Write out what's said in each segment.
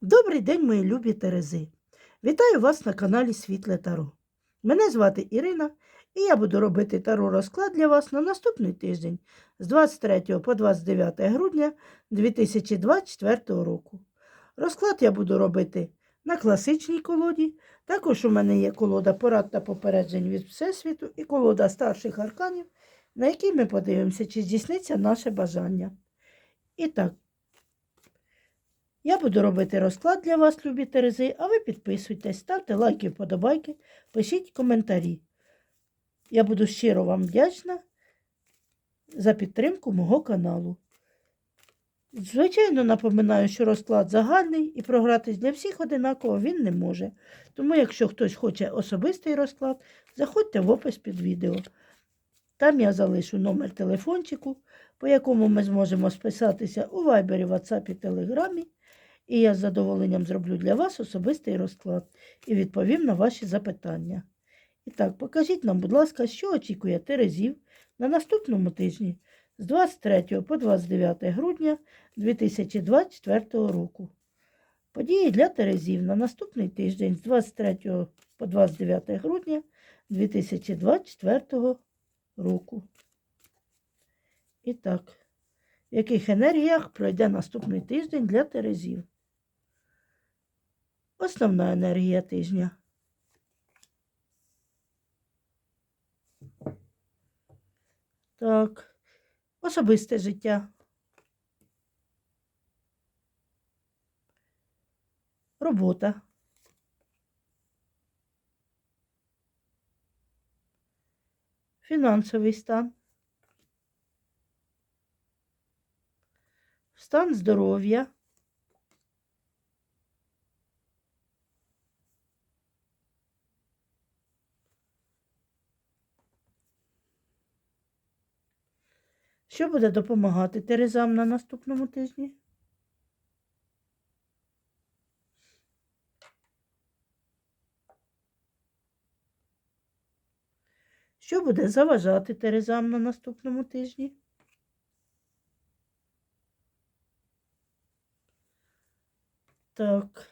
Добрий день, мої любі Терези! Вітаю вас на каналі Світле Таро. Мене звати Ірина, і я буду робити таро розклад для вас на наступний тиждень з 23 по 29 грудня 2024 року. Розклад я буду робити на класичній колоді. Також у мене є колода порад та попереджень від Всесвіту і колода старших арканів, на якій ми подивимося, чи здійсниться наше бажання. І так, я буду робити розклад для вас, любі Терези, а ви підписуйтесь, ставте лайки, вподобайки, пишіть коментарі. Я буду щиро вам вдячна за підтримку мого каналу. Звичайно, напоминаю, що розклад загальний і програтись для всіх одинаково він не може. Тому, якщо хтось хоче особистий розклад, заходьте в опис під відео. Там я залишу номер телефончику, по якому ми зможемо списатися у Вайбері, WhatsApp і Телеграмі. І я з задоволенням зроблю для вас особистий розклад і відповім на ваші запитання. І так, покажіть нам, будь ласка, що очікує Терезів на наступному тижні з 23 по 29 грудня 2024 року. Події для Терезів на наступний тиждень з 23 по 29 грудня 2024 року. І так, в яких енергіях пройде наступний тиждень для Терезів? Основна енергія тижня. Так, особисте життя. Робота. Фінансовий стан. Стан здоров'я. Що буде допомагати Терезам на наступному тижні? Що буде заважати Терезам на наступному тижні? Так,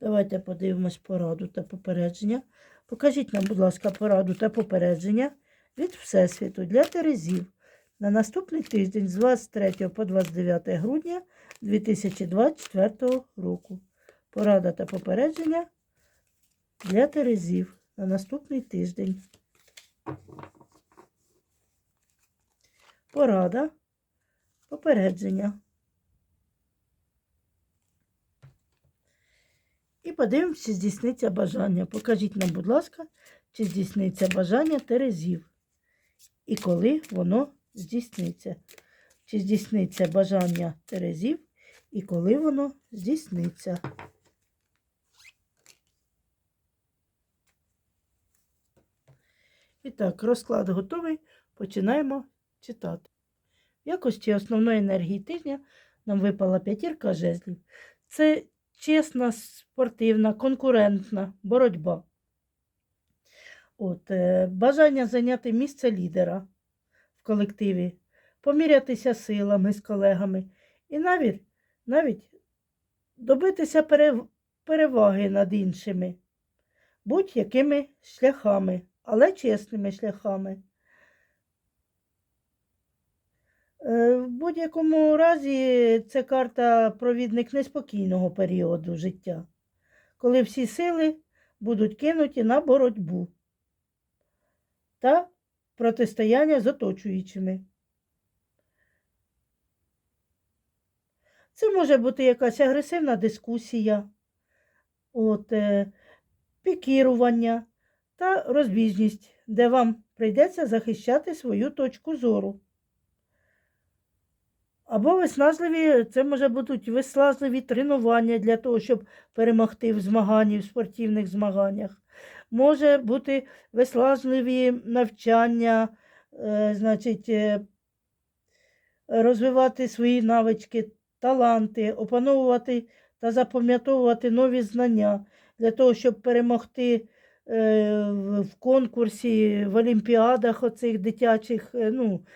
давайте подивимось пораду та попередження. Покажіть нам, будь ласка, пораду та попередження від Всесвіту для Терезів на наступний тиждень з 23 по 29 грудня 2024 року. Порада та попередження для Терезів на наступний тиждень. Порада, попередження. І подивимося, чи здійсниться бажання. Покажіть нам, будь ласка, чи здійсниться бажання Терезів. І коли воно здійсниться. Чи здійсниться бажання Терезів і коли воно здійсниться. І так, розклад готовий. Починаємо читати. В якості основної енергії тижня нам випала п'ятірка жезлів. Це чесна, спортивна, конкурентна боротьба. От, е, Бажання зайняти місце лідера колективі, помірятися силами з колегами і навіть навіть добитися переваги над іншими, будь-якими шляхами, але чесними шляхами. Е, В будь-якому разі це карта провідник неспокійного періоду життя, коли всі сили будуть кинуті на боротьбу та протистояння з оточуючими. Це може бути якась агресивна дискусія, от, е, пікірування та розбіжність, де вам прийдеться захищати свою точку зору. Або виснажливі, це може бути виснажливі тренування для того, щоб перемогти в змаганні, в спортивних змаганнях. Може бути виснажливі навчання, е, значить, е, розвивати свої навички, таланти, опановувати та запам'ятовувати нові знання для того, щоб перемогти е, в конкурсі, в олімпіадах оцих дитячих, ну,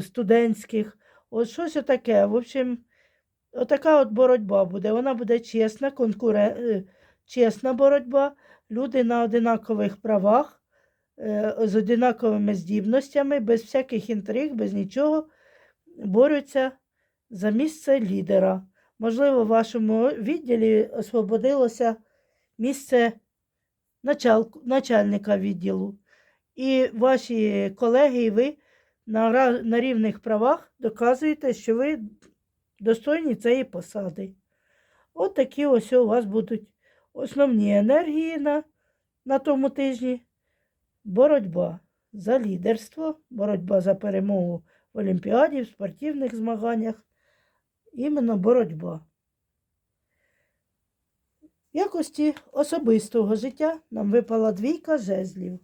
студентських. От щось таке. В общем, Отака от боротьба буде. Вона буде чесна, конкурен... е, чесна боротьба. Люди на одинакових правах, е, з одинаковими здібностями, без всяких інтриг, без нічого, борються за місце лідера. Можливо, в вашому відділі освободилося місце начал... начальника відділу. І ваші колеги, і ви на, рівних правах доказуєте, що ви достойні цієї посади. От такі ось у вас будуть основні енергії на, на тому тижні. Боротьба за лідерство, боротьба за перемогу в Олімпіаді, в спортивних змаганнях. Іменно боротьба. В якості особистого життя нам випала двійка жезлів.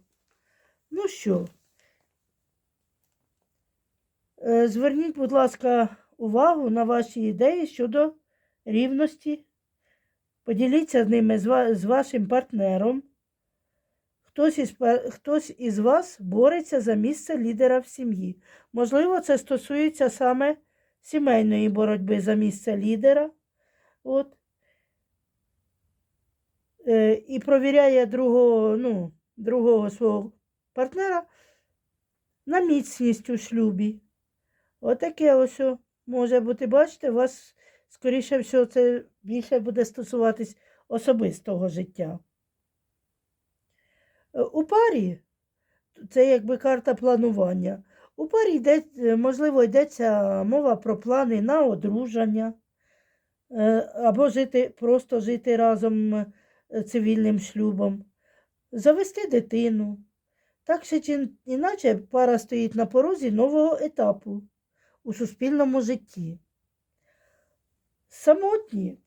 Ну що, зверніть, будь ласка, увагу на ваші ідеї щодо рівності. Поділіться з ними з, вашим партнером. Хтось із, хтось із вас бореться за місце лідера в сім'ї. Можливо, це стосується саме сімейної боротьби за місце лідера. От. Е, і провіряє другого, ну, другого свого партнера на міцність у шлюбі. Отаке ось може бути, бачите, у вас, скоріше всього, це більше буде стосуватись особистого життя. Е, У парі це якби карта планування. У парі йде, е, можливо, йдеться мова про плани на одруження, е, або жити, просто жити разом цивільним шлюбом, завести дитину. Так чи іначе пара стоїть на порозі нового етапу у суспільному житті. Самотні.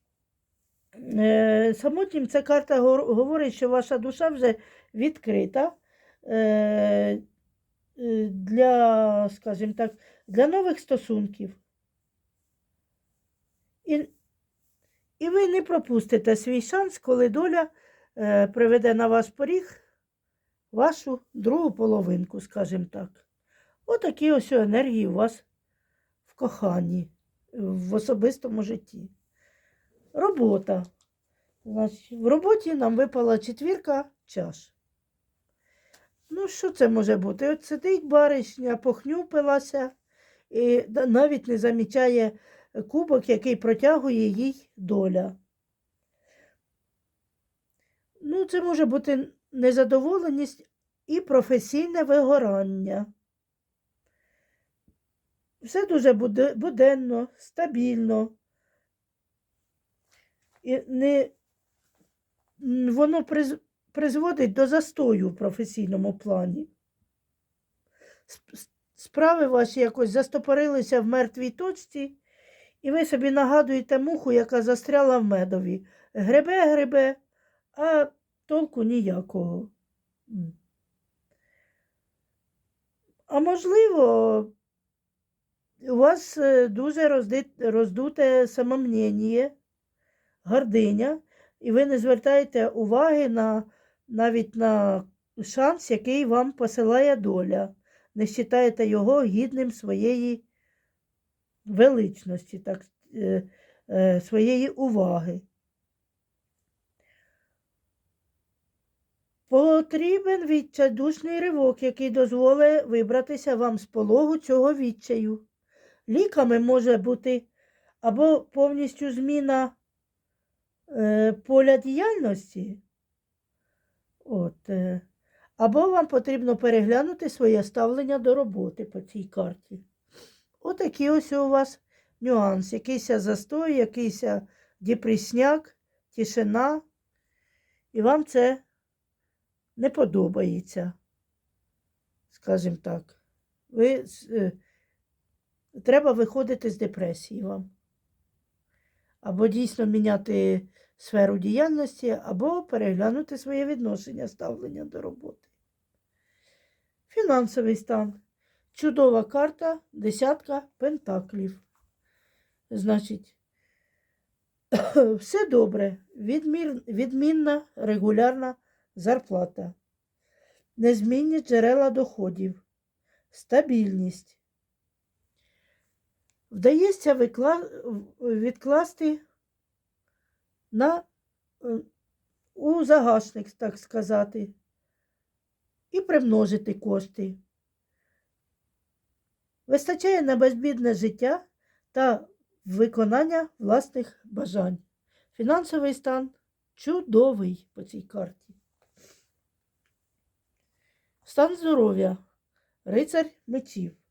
Е, Самотнім ця карта говорить, що ваша душа вже відкрита е, е, для, скажімо так, для нових стосунків. І, і ви не пропустите свій шанс, коли доля приведе на ваш поріг вашу другу половинку, скажімо так. Отакі ось енергії у вас коханні, в особистому житті. Робота. Значить, в роботі нам випала четвірка чаш. Ну, що це може бути? От сидить баришня, похнюпилася і навіть не замічає кубок, який протягує їй доля. Ну, це може бути незадоволеність і професійне вигорання. Все дуже буденно, стабільно. І не, воно призводить до застою в професійному плані. Справи ваші якось застопорилися в мертвій точці, і ви собі нагадуєте муху, яка застряла в медові. Гребе, гребе, а толку ніякого. А можливо, у вас е, дуже роздуте самомнення, гординя, і ви не звертаєте уваги на, навіть на шанс, який вам посилає доля. Не вважаєте його гідним своєї величності, так, е, е, своєї уваги. Потрібен відчайдушний ривок, який дозволить вибратися вам з пологу цього відчаю. Ліками може бути або повністю зміна е, поля діяльності, от, е, або вам потрібно переглянути своє ставлення до роботи по цій карті. Отакий ось у вас нюанс. Якийсь застой, якийсь депресняк, тишина. І вам це не подобається, скажімо так. Ви, е, треба виходити з депресії вам. Або дійсно міняти сферу діяльності, або переглянути своє відношення, ставлення до роботи. Фінансовий стан. Чудова карта, десятка пентаклів. Значить, все добре, відмір, відмінна регулярна зарплата, незмінні джерела доходів, стабільність. Вдається викла... відкласти на, е, у загашник, так сказати, і примножити кошти. Вистачає на безбідне життя та виконання власних бажань. Фінансовий стан чудовий по цій карті. Стан здоров'я. Рицар мечів.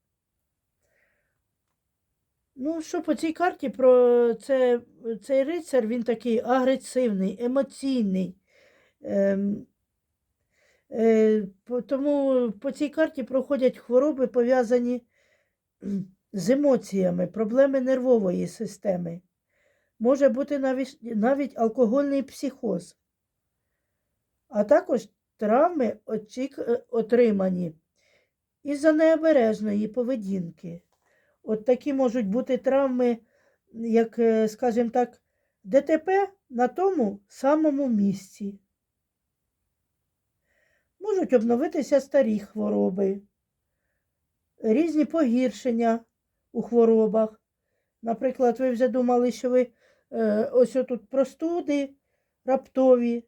Ну, що по цій карті про це, цей рицар, він такий агресивний, емоційний. Ем, е, тому по цій карті проходять хвороби, пов'язані з емоціями, проблеми нервової системи. Може бути навіть, навіть алкогольний психоз, а також травми, е, отримані із-за необережної поведінки. От такі можуть бути травми, як, е, скажімо так, ДТП на тому самому місці. Можуть обновитися старі хвороби, різні погіршення у хворобах. Наприклад, ви вже думали, що ви е, ось тут простуди раптові,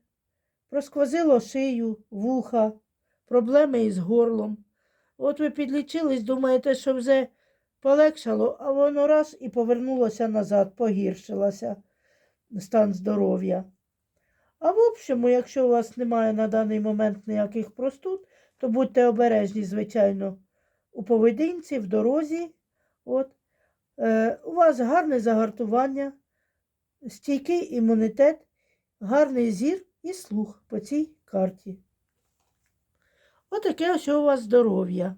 просквозило шию, вуха, проблеми із горлом. От ви підлічились, думаєте, що вже полегшало, а воно раз і повернулося назад, погіршилося стан здоров'я. А в общому, якщо у вас немає на даний момент ніяких простуд, то будьте обережні, звичайно, у поведінці, в дорозі. От. Е, у вас гарне загартування, стійкий імунітет, гарний зір і слух по цій карті. Отаке ось у вас здоров'я,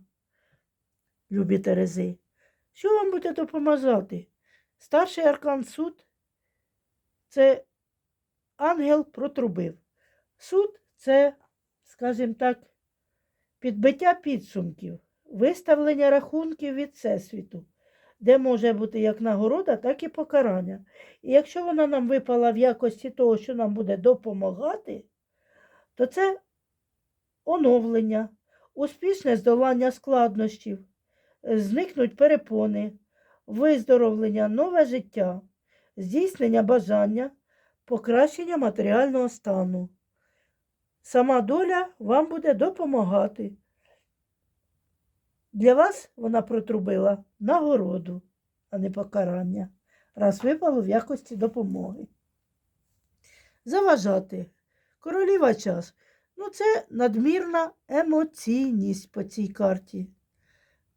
любі Терези. Що вам буде допомагати? Старший аркан суд це ангел протрубив. Суд це, скажімо так, підбиття підсумків, виставлення рахунків від Всесвіту, де може бути як нагорода, так і покарання. І якщо вона нам випала в якості того, що нам буде допомагати, то це оновлення, успішне здолання складнощів, зникнуть перепони, виздоровлення, нове життя, здійснення бажання, покращення матеріального стану. Сама доля вам буде допомагати. Для вас вона протрубила нагороду, а не покарання, раз випало в якості допомоги. Заважати. Короліва час. Ну, це надмірна емоційність по цій карті.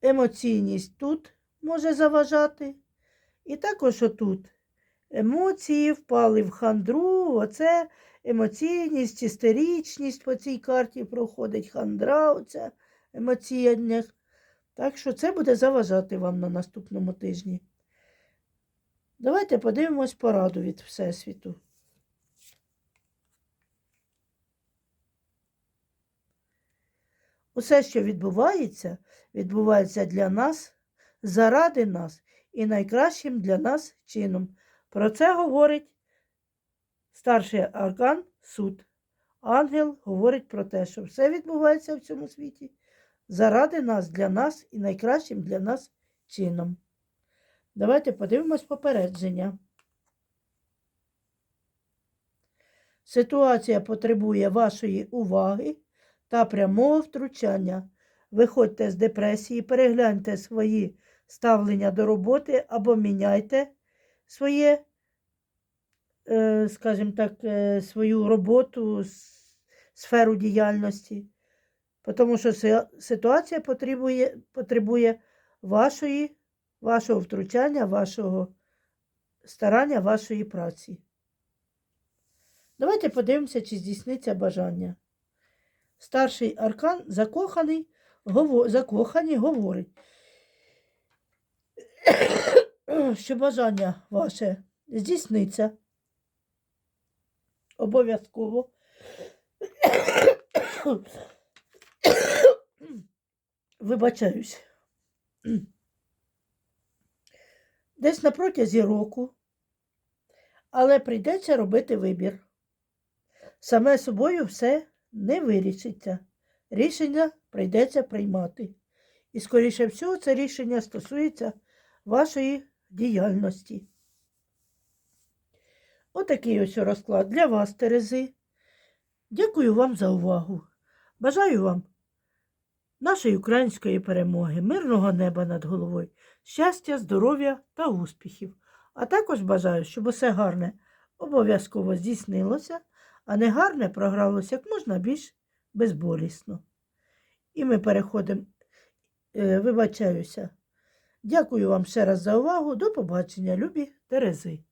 Емоційність тут може заважати. І також отут. Емоції впали в хандру, оце емоційність, істеричність по цій карті проходить хандра, оця емоційна. Так що це буде заважати вам на наступному тижні. Давайте подивимось пораду від Всесвіту. Усе, що відбувається, відбувається для нас, заради нас і найкращим для нас чином. Про це говорить старший аркан суд. Ангел говорить про те, що все відбувається в цьому світі заради нас, для нас і найкращим для нас чином. Давайте подивимось попередження. Ситуація потребує вашої уваги та прямого втручання. Виходьте з депресії, перегляньте свої ставлення до роботи або міняйте своє, е, скажімо так, е, свою роботу, сферу діяльності. Тому що ситуація потребує, потребує вашої, вашого втручання, вашого старання, вашої праці. Давайте подивимося, чи здійсниться бажання. Старший аркан закоханий, гово, закохані говорить, що бажання ваше здійсниться обов'язково. Вибачаюсь. Десь на протязі року, але прийдеться робити вибір. Саме собою все не вирішиться. Рішення прийдеться приймати. І, скоріше всього, це рішення стосується вашої діяльності. Отакий ось розклад для вас, Терези. Дякую вам за увагу. Бажаю вам нашої української перемоги, мирного неба над головою, щастя, здоров'я та успіхів. А також бажаю, щоб усе гарне обов'язково здійснилося, а негарне програлося як можна більш безболісно. І ми переходимо, е, вибачаюся. Дякую вам ще раз за увагу. До побачення, любі Терези.